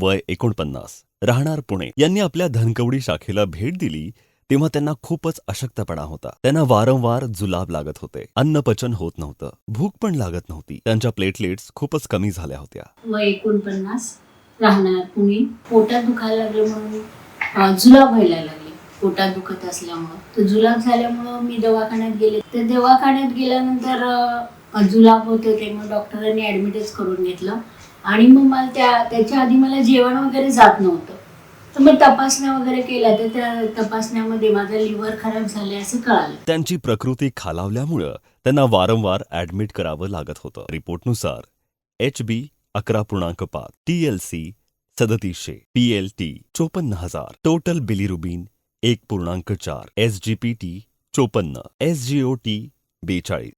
वय एकोणपन्नास. राहणार पुणे. यांनी आपल्या धनकवडी शाखेला भेट दिली तेव्हा त्यांना खूपच अशक्तपणा होता. त्यांना वारंवार जुलाब लागत होते. अन्न पचन होत नव्हतं. भूक पण लागत नव्हती. त्यांच्या प्लेटलेट्स खूपच कमी झाल्या होत्या. वय एकोणपन्नास. राहणार पुणे. पोटात दुखायला लागले म्हणून जुलाब व्हायला लागले. पोटात दुखत असल्यामुळं. तर जुलाब झाल्यामुळं मी दवाखान्यात गेले. तर दवाखान्यात गेल्यानंतर जुलाब होत होते मग डॉक्टरांनी ॲडमिटच करून घेतलं. आणि मग मला त्या त्याच्या आधी मला जेवण वगैरे जात नव्हतं. तर मग तपासण्या वगैरे केल्या तर त्या तपासण्यामध्ये माझं लिव्हर खराब झाले असं कळालं. त्यांची प्रकृती खालावल्यामुळं त्यांना वारंवार ऍडमिट करावं लागत होतं. रिपोर्टनुसार एच बी अकरा पूर्णांक पाच टी एल सी सदतीसशे पी एल टी चोपन्न हजार टोटल बिलिरुबिन एक पूर्णांक चार एस जी पी टी चोपन्न एस जी ओ टी बेचाळीस.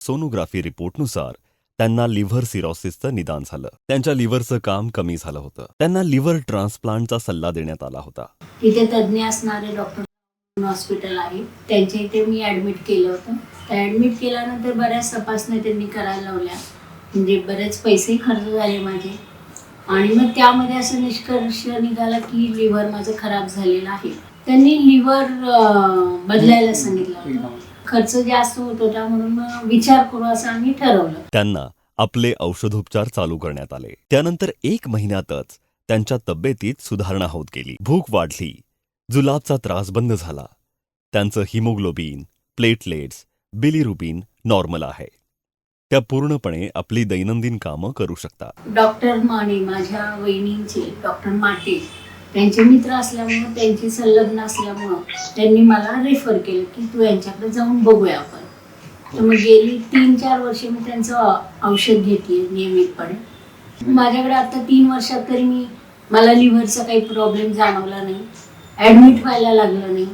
सोनोग्राफी रिपोर्टनुसार त्यांना लिव्हर सिरॉसिसचं निदान झालं. त्यांच्या लिव्हरचं काम कमी झालं होतं. त्यांना लिव्हर ट्रान्सप्लांटचा सल्ला देण्यात आला होता. तिथे तज्ज्ञ असणारे डॉक्टर हॉस्पिटल आहे. त्यांच्या इथे मी ऍडमिट केलं होतं. त्या ऍडमिट केल्यानंतर बऱ्याच तपासण्या त्यांनी करायला लावल्या. म्हणजे बरेच पैसे खर्च झाले माझे. आणि मग त्यामध्ये असं निष्कर्ष निघाला की लिव्हर माझं खराब झालेलं आहे. त्यांनी लिव्हर बदलायला सांगितलं होतं. खर्च जास्त होत मग विचार करू असं आम्ही ठरवलं. त्यांना आपले औषधोपचार चालू करण्यात आले. त्यानंतर एक महिन्यातच त्यांच्या तब्येतीत सुधारणा होत गेली. भूक वाढली. जुलाबचा त्रास बंद झाला. त्यांचं हिमोग्लोबिन प्लेटलेट्स बिलिरुबिन नॉर्मल आहे. त्या पूर्णपणे आपली दैनंदिन कामं करू शकतात. डॉक्टर माने माझ्या वहिनींचे डॉक्टर माटे त्यांचे मित्र असल्यामुळं त्यांची संलग्न असल्यामुळं त्यांनी मला रेफर केलं की तू यांच्याकडे जाऊन बघूया आपण. तर मग गेली तीन चार वर्षे मी त्यांचं औषध घेते नियमितपणे. माझ्याकडे आता तीन वर्षात तरी मी मला लिव्हरचा काही प्रॉब्लेम जाणवला नाही. ॲडमिट व्हायला लागलं नाही.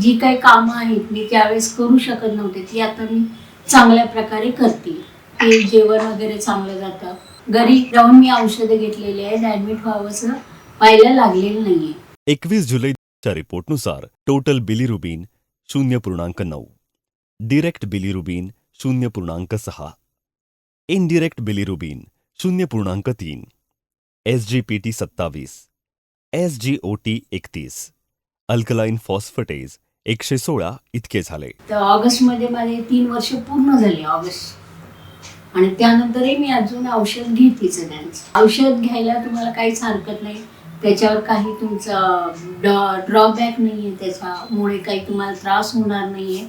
जी काही कामं आहेत मी त्यावेळेस करू शकत नव्हते ती आता मी चांगल्या प्रकारे करते. ते जेवण वगैरे चांगलं जातं. घरी जाऊन मी औषधं घेतलेली आहेत ॲडमिट व्हावंसं. व्हायला लागलेलं नाहीये. एकवीस जुलैच्या रिपोर्टनुसार टोटल बिलिरुबिन शून्य पूर्णांक नऊ. डिरेक्ट बिलिरुबिन शून्य पूर्णांक सहा. इनडिरेक्ट बिलिरुबिन शून्य पूर्णांक तीन. एस जी पी टी सत्तावीस. एस जी ओ टी एकतीस. अल्कलाइन फॉस्फटेज एकशे सोळा इतके झाले. तर ऑगस्टमध्ये माझे तीन वर्ष पूर्ण झाली ऑगस्ट. आणि त्यानंतरही मी अजून औषध घेतेच आहे त्यांचं औषध घ्यायला तुम्हाला काहीच हरकत नाही. त्याच्यावर काही तुमचं ड्रॉबॅक नाही आहे त्याच्यामुळे काही तुम्हाला त्रास होणार नाही आहे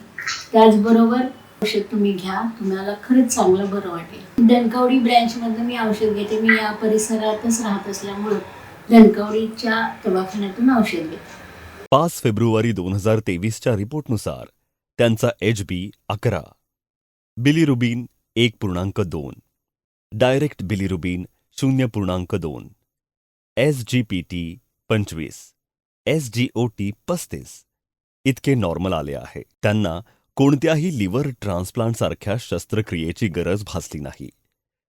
त्याचबरोबर औषध तुम्ही घ्या तुम्हाला खरंच चांगलं बरं वाटेल. धनकवडी ब्रँचमधनं मी औषध घेते. मी या परिसरातच राहत असल्यामुळं धनकवडीच्या दवाखान्यातून औषध घेते. पाच फेब्रुवारी दोन हजार तेवीसच्या रिपोर्टनुसार त्यांचा एच बी अकरा बिलिरुबिन एक पूर्णांक दोन डायरेक्ट बिलिरुबिन शून्य पूर्णांक दोन एस जी पी टी पंचवीस एस जी ओ टी पस्तीस इतके नॉर्मल आले आहे. त्यांना कोणत्याही लिव्हर ट्रान्सप्लांटसारख्या शस्त्रक्रियेची गरज भासली नाही.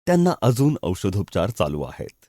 त्यांना अजून औषधोपचार चालू आहेत.